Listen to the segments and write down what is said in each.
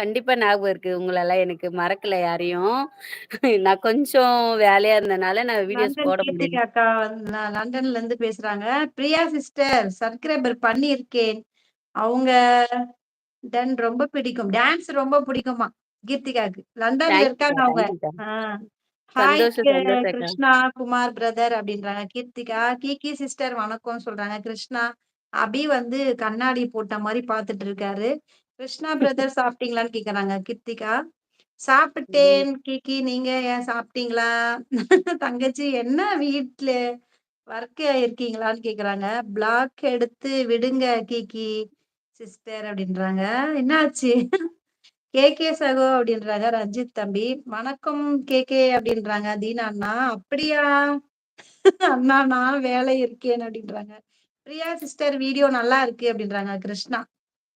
கண்டிப்பா ஞாபகம் இருக்கு. உங்களலாம் எனக்கு மறக்கல யாரையும். நான் கொஞ்சம் வேலையா இருந்தனால நான் வீடியோஸ் லண்டன் போட முடியல. அக்கா வந்து லா லண்டன்லருந்து பேசுறாங்க. பிரியா சிஸ்டர் சப்ஸ்கிரைபர் பண்ணியிருக்கேன். அவங்க டன் ரொம்ப பிடிக்கும். டான்ஸ் ரொம்ப பிடிக்குமா கீர்த்திகாக்கு. லண்டன்ல தேங்க்ஸ்க்கா, இருக்காங்க அவங்க. தேங்க்யூக்கா. ஆ. ஹாய் சந்தோஷம். கிருஷ்ணா குமார் பிரதர் அப்டின்றாங்க. கீர்த்திகா, கீகி சிஸ்டர் வணக்கம் சொல்றாங்க. கிருஷ்ணா, அபி வந்து கண்ணாடி போட்ட மாரி பார்த்துட்டு இருக்காரு. கிருஷ்ணா பிரதர் சாப்பிட்டீங்களான்னு கேட்கறாங்க கீர்த்திகா. சாப்பிட்டேன் கீகி. நீங்க ஏன் சாப்பிட்டீங்களா? தங்கச்சி என்ன வீட்ல ஒர்க் இருக்கீங்களான்னு கேட்கறாங்க. பிளாக் எடுத்து விடுங்க கீகி சிஸ்டர் அப்டின்றாங்க. என்ன ஆச்சு? கேகே சகோ அப்டின்றாங்க ரஞ்சித் தம்பி. வணக்கம் கேகே அப்டின்றாங்க தீனா அண்ணா. அப்படியா? அண்ணா நான் வேலை இருக்கேன் அப்டின்றாங்க. பிரியா சிஸ்டர் வீடியோ நல்லா இருக்கு அப்டின்றாங்க கிருஷ்ணா.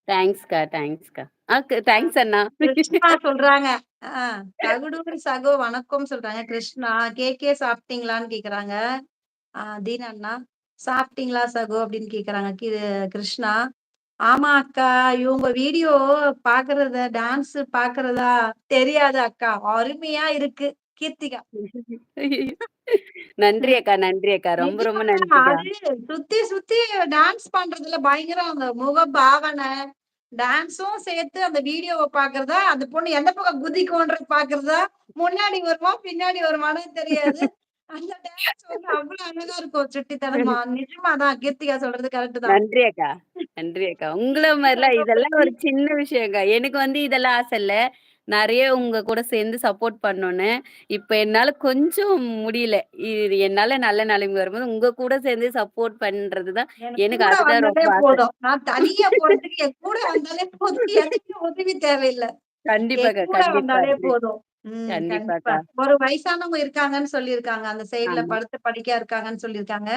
தேங்க்ஸ்க்கா, தேங்க்ஸ்க்கா. ஆ. தேங்க்ஸ் அண்ணா. கிருஷ்ணா சொல்றாங்க. ஆ தகுடூர் சகோ வணக்கம் சொல்றாங்க கிருஷ்ணா. கேகே சாப்பிட்டீங்களான்னு கேட்கறாங்க. ஆ தீனா அண்ணா. சாப்பிட்டீங்களா சகோ அப்டின்னு கேட்கறாங்க கி கிருஷ்ணா. ஆமா அக்கா. இவங்க வீடியோ பார்க்கறத டான்ஸ் பார்க்கறதா தெரியாது அக்கா. அருமையா இருக்கு. கீர்த்திகா. நன்றி. அக்கா, நன்றி அக்கா. ரொம்ப ரொம்ப. அது சுத்தி சுத்தி டான்ஸ் பண்றதுல பயங்கரம் அந்த முக பாவனை, டான்ஸும் சேர்த்து அந்த வீடியோவ பார்க்கறதா, அந்த பொண்ணு எந்த பக்கம் குதிக்கும்ன்றது பார்க்கறதா, முன்னாடி வருமா, பின்னாடி வருமான்னு தெரியாது. அந்த டான்ஸ் வந்து அவ்ளோ அழகா இருக்கும் சுட்டித்தனமா. நிஜமா தான் கீர்த்திகா சொல்றது கரெக்ட் தான். நன்றி அக்கா. நன்றி அக்கா. உங்கள சகோ இதெல்லாம் ஒரு சின்ன விஷயங்க. எனக்கு வந்து இதெல்லாம் ஆசை இல்ல. நெறைய உங்க கூட சேர்ந்து சப்போர்ட் பண்ணணும்னு. இப்ப என்னால கொஞ்சம் முடியல. இது என்னால நல்ல நிலைமை வரும்போது உங்க கூட சேர்ந்து சப்போர்ட் பண்றது தான் எனக்கு அதுதான் ரொம்ப. போதும். நான் தனியா போறதுக்கு என் கூட வந்தாலே போதும். எதுக்கும் உதவி தேவையில்ல. கண்டிப்பா. போதும். கண்டிப்பா. கண்டிப்பாக்கா. ஒரு வயசானவங்க இருக்காங்கன்னு சொல்லியிருக்காங்க. அந்த சைட்ல. படுத்த படுக்கையா இருக்காங்கன்னு சொல்லியிருக்காங்க.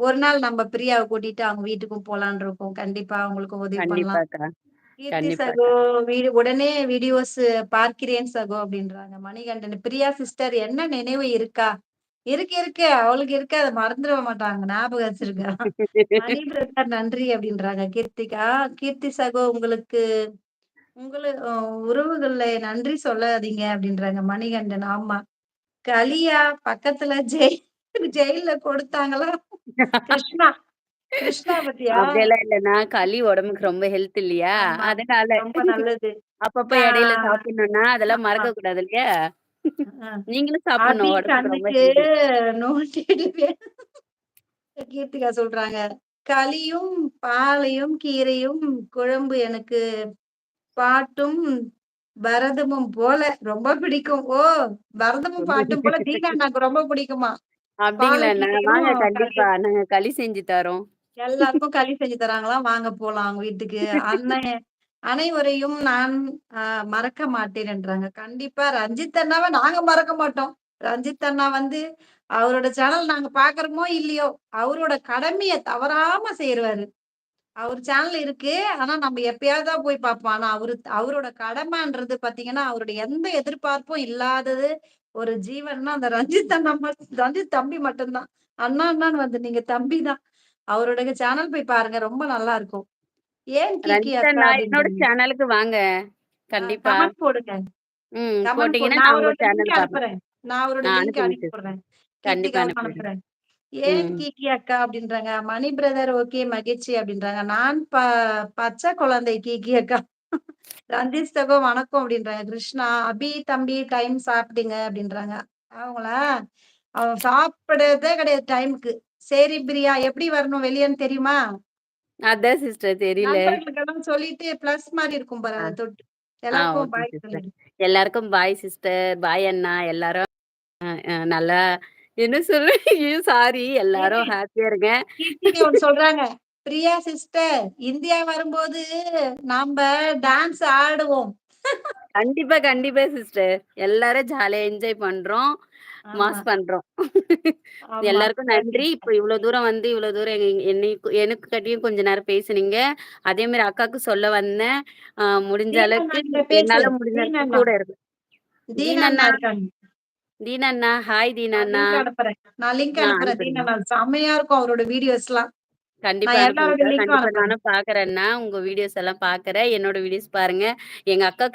ஒரு நாள் நம்ம பிரியாவ கூட்டிட்டு அவங்க வீட்டுக்கும் போலான்னு இருக்கோம். கண்டிப்பா அவங்களுக்கும் உதவி பண்ணலாம். கீர்த்தி சகோ. வீடு உடனே வீடியோஸ் பார்க்கிறேன் சகோ அப்டின்றாங்க. மணிகண்டன். பிரியா சிஸ்டர் என்ன நினைவு இருக்கா? இருக்கு இருக்கு. அவளுக்கு இருக்கு. அத மறந்துட மாட்டாங்க. ஞாபகம் வச்சிருக்கா. மணி பிரதர் நன்றி அப்டின்றாங்க கீர்த்திகா. கீர்த்தி சகோ உங்களுக்கு உங்கள அ உறவுகள்ல நன்றி சொல்லாதீங்க அப்டின்றாங்க மணிகண்டன். ஆமா. கலியா பக்கத்துல ஜெய் ஜெயில்ல கொடுத்தாங்களா? கிருஷ்ணா. கிருஷ்ணா பத்தியா? அப்படியெல்லாம் இல்லன்னா, களி உடம்புக்கு ரொம்ப ஹெல்த் இல்லையா? அதனால. ரொம்ப நல்லது. அப்பப்ப இடையில சாப்பிடணும்னா, அதெல்லாம் ஆமா. மறக்கக்கூடாது இல்லையா? நீங்களும் சாப்பிடணும். உடம்புக்கு. கீர்த்திகா சொல்றாங்க. களியும், பாலையும், கீரையும் குழம்பு எனக்கு பாட்டும், பரதமும் போல ரொம்ப பிடிக்கும். ஓ! பரதமும் பாட்டும் போல தீனா அண்ணாக்கு ரொம்ப பிடிக்குமா? அப்படிங்களா? வாங்க கண்டிப்பா. நாங்க களி செஞ்சு தரோம். எல்லாருக்கும் களி செஞ்சு தராங்களாம். வாங்க போலாம் அவங்க வீட்டுக்கு. அண்ணன் அனைவரையும் நான் ஆஹ் மறக்க மாட்டேன்ன்றாங்க. கண்டிப்பா ரஞ்சித் அண்ணாவை நாங்க மறக்க மாட்டோம். ரஞ்சித் அண்ணா வந்து அவரோட சேனல் நாங்க பாக்குறோமோ இல்லையோ, அவரோட கடமைய தவறாம செய்யறாரு அவர் சேனல் இருக்கு. ஆனா நம்ம எப்பயாவது தான் போய் பார்ப்போம். ஆனா அவரு அவரோட கடமைன்றது பாத்தீங்கன்னா அவருடைய எந்த எதிர்பார்ப்பும் இல்லாதது ஒரு ஜீவன்னா அந்த ரஞ்சித் அண்ணா மட் ரஞ்சித் தம்பி மட்டும் தான். அண்ணா அண்ணான்னு வந்து நீங்க தம்பி தான். அவருடைய சேனல் போய் பாருங்க. ரொம்ப நல்லா இருக்கும். ஏன் கீகி ரஞ்சித் அக்கா என்னோட? சேனலுக்கு வாங்க. கண்டிப்பா. கமெண்ட் போடுங்க. ம். போட்டீங்கன்னா நான் அவரோட சேனல். அனுப்புறேன். நான் அவரோட ஆ லிங்க் அனுப்புங்க அனுப்பி சிஸ்டர். விடுறேன். கண்டிப்பா. அனுப்புறேன். ஏன். கீகி அக்கா அப்டின்றாங்க. மணி பிரதர் ஓகே மகிழ்ச்சி அப்டின்றாங்க. நான் ப பச்ச குழந்தை கீகி அக்கா. ரஞ்சித் சகோ வணக்கம் அப்டின்றாங்க. கிருஷ்ணா, அபி தம்பி டைம் சாப்பிடுங்க அப்டின்றாங்க. அவங்களா? அவங்க சாப்பிடுறதே கிடையாது டைம்க்கு. சரி பிரியா எப்படி வரணும் வெளியன்னு தெரியுமா? அதான் சிஸ்டர் தெரியல. நண்பர்களுக்கெல்லாம் சொல்லிட்டு பிளஸ் மாரி இருக்கும் பாரு ஆ. அத தொட்டு. எல்லாருக்கும் பாய். எல்லாருக்கும் பாய் சிஸ்டர். பாய் அண்ணா எல்லாரும் நல்லா என்ன சொல்ல! சாரி. எல்லாரும் ஹேப்பியா இருங்க. ஒண்ணு சொல்றாங்க. பிரியா சிஸ்டர் இந்தியா வரும்போது நாம்ப டான்ஸ் ஆடுவோம். கண்டிப்பா, கண்டிப்பா சிஸ்டர். எல்லாரும் ஜாலியா என்ஜாய் பண்றோம். மாஸ் பண்றோம். எல்லாருக்கும் நன்றி. இப்ப இவ்ளோ தூரம் வந்து இவ்ளோ தூரம் எனக்கு காட்டியும் கொஞ்ச நேரம் பேசுனீங்க. அதே மாரி அக்காக்கு சொல்ல வந்தேன். முடிஞ்ச அளவுக்கு. என்னால முடிஞ்ச. கூட இருக்கு. தீனா தீனா அண்ணா அண்ணா, இருக்காங்க. தீனா அண்ணா, ஹாய் தீனா நான். லிங்க் அனுப்புறேன். செம்மையா இருக்கும் அவரோட அனுப்புங்கக்கா. லிங்க்கும் கண்டிப்பா. நானும் பார்க்குறேன் அண்ணா. உங்க வீடியோஸ் எல்லாம் பார்க்குறேன். என்னோட வீடியோஸ் பாருங்க. எங்க அக்காக்கு